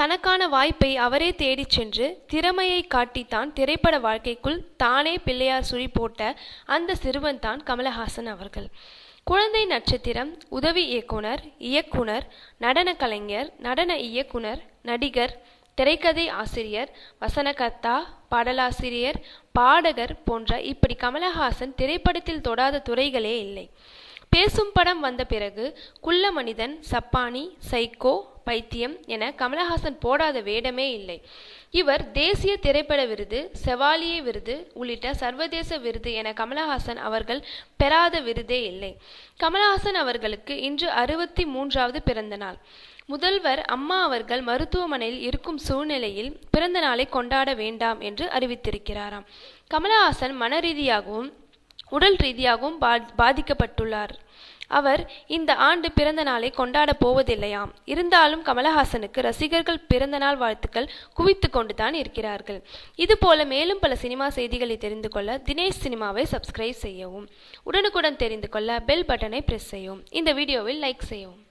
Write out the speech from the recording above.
தனக்கான வாய்ப்பை அவரே தேடிச் சென்று திறமையை காட்டித்தான் திரைப்பட வாழ்க்கைக்குள் தானே பிள்ளையார் சுழி போட்ட அந்த சிறுவன்தான் கமலஹாசன் அவர்கள். குழந்தை நட்சத்திரம் உதவி இயக்குனர் இயக்குனர் நடன கலைஞர் நடன இயக்குனர் நடிகர் திரைக்கதை ஆசிரியர் வசனகர்த்தா பாடலாசிரியர் பாடகர் போன்ற இப்படி கமலஹாசன் திரைப்படத்தில் தொடாத துறைகளே இல்லை. பேசும் படம் வந்த பிறகு குள்ள மனிதன் சப்பானி சைக்கோ பைத்தியம் என கமலஹாசன் போடாத வேடமே இல்லை. இவர் தேசிய திரைப்பட விருது செவாலிய விருது உள்ளிட்ட சர்வதேச விருது என கமலஹாசன் அவர்கள் பெறாத விருதே இல்லை. கமலஹாசன் அவர்களுக்கு இன்று அறுபத்தி மூன்றாவது பிறந்த நாள். முதல்வர் அம்மா அவர்கள் மருத்துவமனையில் இருக்கும் சூழ்நிலையில் பிறந்த நாளை கொண்டாட வேண்டாம் என்று அறிவித்திருக்கிறாராம். கமலஹாசன் மன ரீதியாகவும் உடல் ரீதியாகவும் பா பாதிக்கப்பட்டுள்ளார். அவர் இந்த ஆண்டு பிறந்த நாளை கொண்டாட போவதில்லையாம். இருந்தாலும் கமலஹாசனுக்கு ரசிகர்கள் பிறந்த நாள் வாழ்த்துக்கள் குவித்து கொண்டுதான் இருக்கிறார்கள். இதுபோல மேலும் பல சினிமா செய்திகளை தெரிந்து கொள்ள தினேஷ் சினிமாவை சப்ஸ்கிரைப் செய்யவும் உடனுக்குடன் தெரிந்து கொள்ள பெல் பட்டனை பிரஸ் செய்யவும். இந்த வீடியோவில் லைக் செய்யவும்.